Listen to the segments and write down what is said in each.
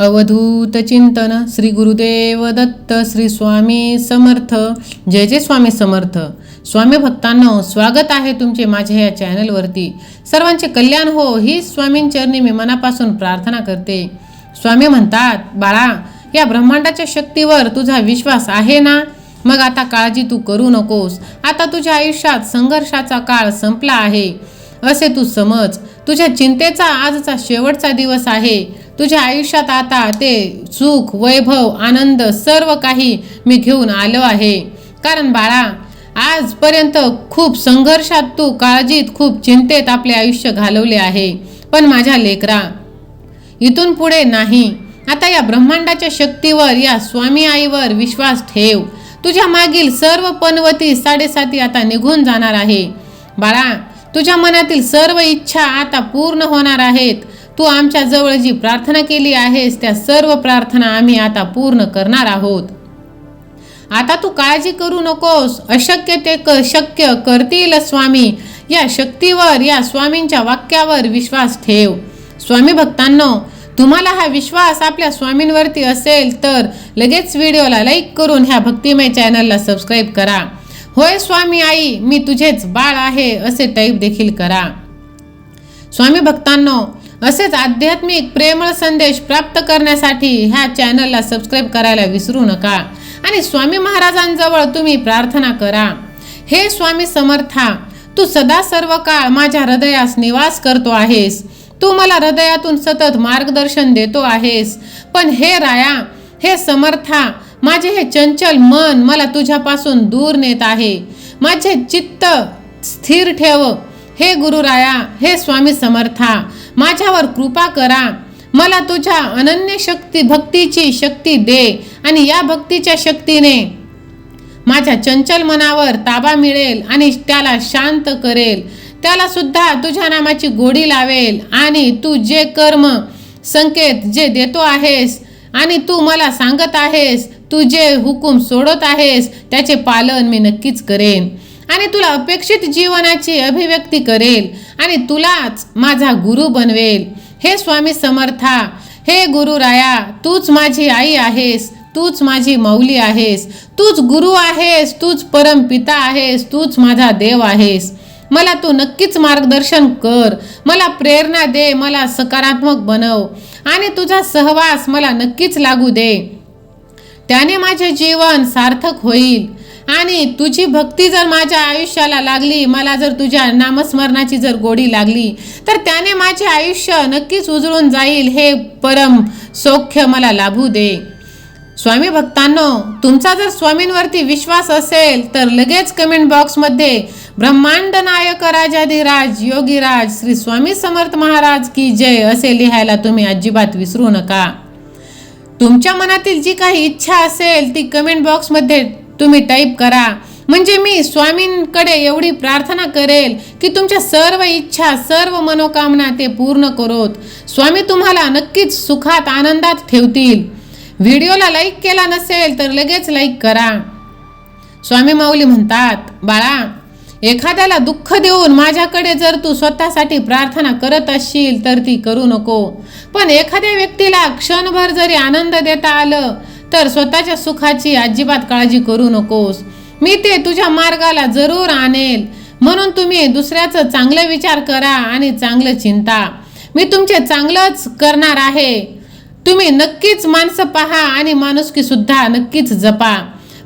अवधूत चिंतन श्री गुरुदेव दत्त श्री स्वामी समर्थ. जय जय स्वामी समर्थ. स्वामी भक्तांनो स्वागत आहे तुमचे माझ्या या चॅनलवरती. सर्वांचे कल्याण हो ही स्वामींचरणी मी मनापासून प्रार्थना करते. स्वामी म्हणतात बाळा या ब्रह्मांडाच्या शक्तीवर तुझा विश्वास आहे ना? मग आता काळजी तू करू नकोस. आता तुझ्या आयुष्यात संघर्षाचा काळ संपला आहे. असे तू समज. तुझ्या चिंतेचा आजचा शेवटचा दिवस आहे. तुझ्या आयुष्यात आता ते सुख वैभव आनंद सर्व काही मी घेऊन आलो आहे. कारण बाळा आजपर्यंत खूप संघर्षात तू काळजीत खूप चिंतेत आपले आयुष्य घालवले आहे. पण माझ्या लेकरा इथून पुढे नाही. आता या ब्रह्मांडाच्या शक्तीवर या स्वामी आईवर विश्वास ठेव. तुझ्या मागील सर्व पनवती साडेसाती आता निघून जाणार आहे. बाळा तुझ्या मनातील सर्व इच्छा आता पूर्ण होणार आहेत. तू आमच्या जवळ जी प्रार्थना केली आहेस त्या सर्व प्रार्थना आम्ही आता पूर्ण करणार आहोत. आता तू काळजी करू नकोस. अशक्य ते क शक्य करतील स्वामी. या शक्तीवर या स्वामींच्या वाक्यावर विश्वास ठेव. स्वामी भक्तांनो तुम्हाला हा विश्वास आपल्या स्वामींवरती असेल तर लगेच व्हिडिओला लाईक करून ह्या भक्तिमय चॅनलला सबस्क्राईब करा. होय स्वामी आई मी तुझेच बाळ आहे असे टाईप देखील करा. स्वामी भक्तांनो असेच आध्यात्मिक प्रेमळ संदेश प्राप्त करण्यासाठी ह्या चॅनलला सबस्क्राईब करायला विसरू नका आणि स्वामी महाराजांजवळ तुम्ही प्रार्थना करा. हे स्वामी समर्था तू सदा सर्व काळ माझ्या हृदयास निवास करतो आहेस. तू मला हृदयातून सतत मार्गदर्शन देतो आहेस. पण हे राया हे समर्था माझे हे चंचल मन मला तुझ्यापासून दूर नेत आहे. माझे चित्त स्थिर ठेव. हे गुरुराया हे स्वामी समर्था माझ्यावर कृपा करा. मला तुझ्या अनन्य शक्ती भक्तीची शक्ती दे आणि या भक्तीच्या शक्तीने माझ्या चंचल मनावर ताबा मिळेल आणि त्याला शांत करेल. त्याला सुद्धा तुझ्या नामाची गोडी लावेल आणि तू जे कर्म संकेत जे देतो आहेस आणि तू मला सांगत आहेस तू जे हुकूम सोडत आहेस त्याचे पालन मी नक्कीच करेन. आणि तुला अपेक्षित जीवनाची अभिव्यक्ती करेल आणि तुलाच माझा गुरु बनवेल. हे स्वामी समर्था हे गुरु राया तूच माझी आई आहेस तूच माझी मौली आहेस तूच गुरु आहेस तूच परम पिता आहेस तूच माझा देव आहेस. मला तू नक्कीच मार्गदर्शन कर मला प्रेरणा दे मला सकारात्मक बनव आणि तुझा सहवास मला नक्कीच लागू दे. त्याने माझे जीवन सार्थक होईल. आणि तुझी भक्ती जर माझ्या आयुष्याला लागली मला जर तुझ्या नामस्मरणाची जर गोडी लागली तर त्याने माझे आयुष्य नक्कीच उजळून जाईल हे परम सौख्य मला लाभू दे. स्वामी भक्तांनो तुमचा जर स्वामींवरती विश्वास असेल तर लगेच कमेंट बॉक्समध्ये ब्रह्मांड नायक राजाधिराज योगीराज श्री स्वामी समर्थ महाराज की जय असे लिहायला तुम्ही अजिबात विसरू नका. तुमच्या मनातील जी काही इच्छा असेल ती कमेंट बॉक्समध्ये तुम्ही टाईप करा. म्हणजे मी स्वामींकडे एवढी प्रार्थना करेल की तुमच्या सर्व इच्छा सर्व मनोकामना ते पूर्ण करोत. स्वामी तुम्हाला नक्कीच सुखात आनंदात ठेवतील. व्हिडिओला लाईक केला नसेल तर लगेच लाईक करा. स्वामी माऊली म्हणतात बाळा एखाद्याला दुःख देऊन माझ्याकडे जर तू स्वतःसाठी प्रार्थना करत असशील तर ती करू नको. पण एखाद्या व्यक्तीला क्षणभर जरी आनंद देता आलं तर स्वतःच्या सुखाची अजिबात काळजी करू नकोस. मी ते तुझ्या मार्गाला जरूर आणेल. म्हणून तुम्ही दुसऱ्याचं चांगलं विचार करा आणि चांगलं चिंता. मी तुमचे चांगलंच करणार आहे. तुम्ही नक्कीच माणसं पहा आणि माणुसकीसुद्धा नक्कीच जपा.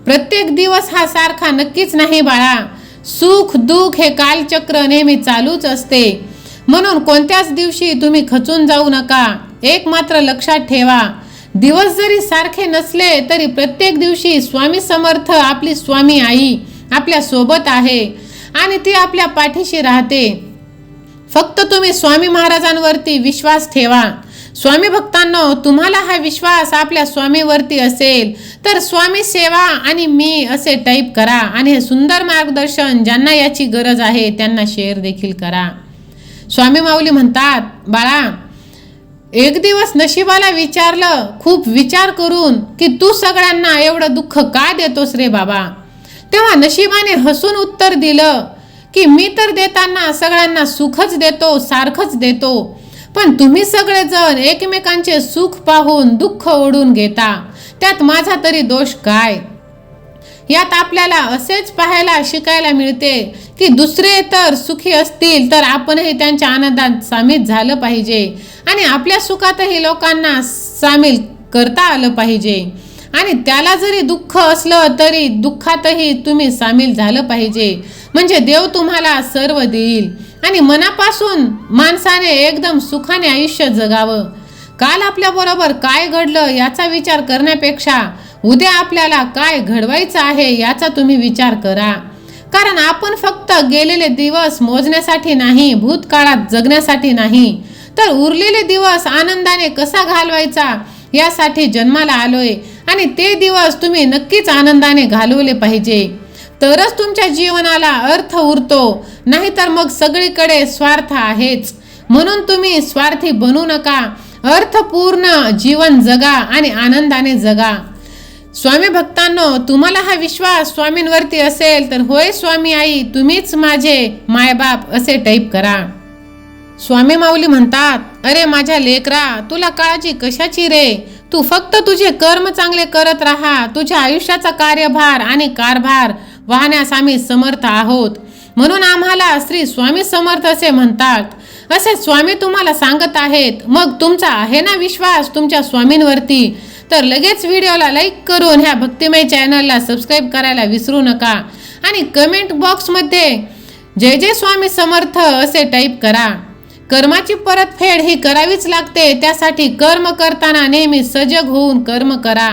प्रत्येक दिवस हा सारखा नक्कीच नाही बाळा. सुख दुःख हे कालचक्र नेहमी चालूच असते. म्हणून कोणत्याच दिवशी तुम्ही खचून जाऊ नका. एक मात्र लक्षात ठेवा. दिवस जरी सारखे नसले तरी प्रत्येक दिवशी स्वामी समर्थ आपली स्वामी आई आपल्यासोबत आहे आणि ती आपल्या पाठीशी राहते. फक्त तुम्ही स्वामी महाराजांवरती विश्वास ठेवा. स्वामी भक्तांनो तुम्हाला हा विश्वास आपल्या स्वामीवरती असेल तर स्वामी सेवा आणि मी असे टाईप करा आणि हे सुंदर मार्गदर्शन ज्यांना याची गरज आहे त्यांना शेअर देखील करा. स्वामी माऊली म्हणतात बाळा एक दिवस नशिबाला विचारलं खूप विचार करून की तू सगळ्यांना एवढं दुःख का देतोस रे बाबा? तेव्हा नशिबाने हसून उत्तर दिलं की मी तर देताना सगळ्यांना सुखच देतो सारखंच देतो. पण तुम्ही सगळेजण एकमेकांचे सुख पाहून दुःख ओढून घेता. त्यात माझा तरी दोष काय? यात आपल्याला असेच पाहायला शिकायला मिळते की दुसरे तर सुखी असतील तर आपणही त्यांच्या आनंदात सामील झालं पाहिजे आणि आपल्या सुखातही लोकांना सामील करता आलं पाहिजे. आणि त्याला जरी दुःख असलं तरी दुःखातही तुम्ही सामील झालं पाहिजे. म्हणजे देव तुम्हाला सर्व देईल. आणि मनापासून माणसाने एकदम सुखाने आयुष्य जगावं. काल आपल्याबरोबर काय घडलं याचा विचार करण्यापेक्षा उद्या आपल्याला काय घडवायचं आहे याचा तुम्ही विचार करा. कारण आपण फक्त गेलेले दिवस मोजण्यासाठी नाही भूतकाळात जगण्यासाठी नाही. तर उरलेले दिवस आनंदाने कसा घालवायचा यासाठी जन्माला आलोय. आणि ते दिवस तुम्ही नक्कीच आनंदाने घालवले पाहिजे. तरच तुमच्या जीवनाला अर्थ उरतो नाहीतर मग सगळीकडे स्वार्थ आहेच. म्हणून तुम्ही स्वार्थी बनू नका अर्थपूर्ण जीवन जगा आणि आनंदाने जगा. स्वामी भक्तांनो तुम्हाला हा विश्वास स्वामींवरती असेल तर होय स्वामी आई तुम्हीच माझे मायबाप असे टाईप करा. स्वामी माऊली म्हणतात अरे माझ्या लेकरा तुला काळजी कशाची रे? तू फक्त तुझे कर्म चांगले करत राहा. तुझ्या आयुष्याचा कार्यभार आणि कारभार वाहण्यास आम्ही समर्थ आहोत. म्हणून आम्हाला श्री स्वामी समर्थ असे म्हणतात. असे स्वामी तुम्हाला सांगत आहेत. मग तुमचा आहे ना विश्वास तुमच्या स्वामींवरती? तर लगेच व्हिडिओला लाईक करून ह्या भक्तिमय चॅनलला सबस्क्राईब करायला विसरू नका. आणि कमेंट बॉक्समध्ये जय जय स्वामी समर्थ असे टाईप करा. कर्माची परतफेड ही करावीच लागते. त्यासाठी कर्म करताना नेहमी सजग होऊन कर्म करा.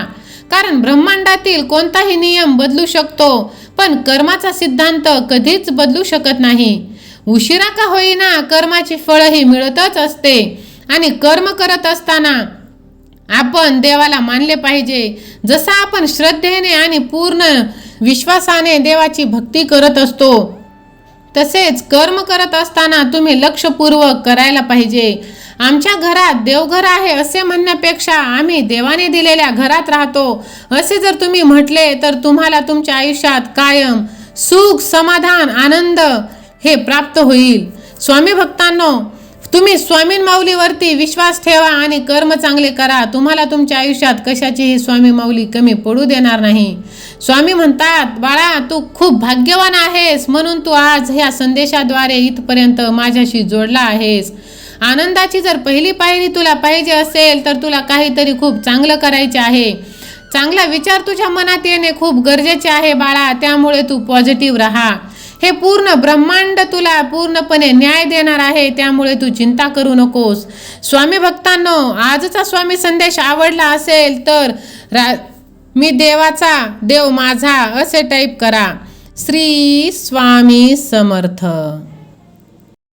कारण ब्रह्मांडातील कोणताही नियम बदलू शकतो पण कर्माचा सिद्धांत कधीच बदलू शकत नाही. उशिरा का होईना कर्माची फळ ही मिळतच असते आणि कर्म करत असताना आपण देवाला मानले पाहिजे. जसं आपण श्रद्धेने आणि पूर्ण विश्वासाने देवाची भक्ती करत असतो तसेच कर्म करत असताना तुम्ही लक्षपूर्वक करायला पाहिजे. आमच्या घरात देवघर आहे असे म्हणण्यापेक्षा आम्ही देवाने दिलेल्या घरात राहतो. असे जर तुम्ही म्हटले तर तुम्हाला तुमच्या आयुष्यात कायम सुख समाधान आनंद हे प्राप्त होईल. स्वामी भक्तांनो तुम्ही स्वामीन माऊलीवरती विश्वास ठेवा आणि कर्म चांगले करा. तुम्हाला तुमच्या आयुष्यात कशाचीही स्वामी माऊली कमी पडू देणार नाही. स्वामी म्हणतात बाळा तू खूप भाग्यवान आहेस म्हणून तू आज ह्या संदेशाद्वारे इथपर्यंत माझ्याशी जोडला आहेस. आनंदाची जर पहिली पायरी तुला पाहिजे असेल तर तुला काहीतरी खूप चांगलं करायचे आहे. चांगला विचार तुझ्या मनात येणे खूप गरजेचे आहे बाळा त्यामुळे तू पॉझिटिव्ह राहा. हे पूर्ण ब्रह्मांड तुला पूर्णपणे न्याय देणार आहे त्यामुळे तू चिंता करू नकोस. स्वामी भक्तांनो आजचा स्वामी संदेश आवडला असेल तर रा मी देवाचा देव माझा असे टाईप करा. श्री स्वामी समर्थ.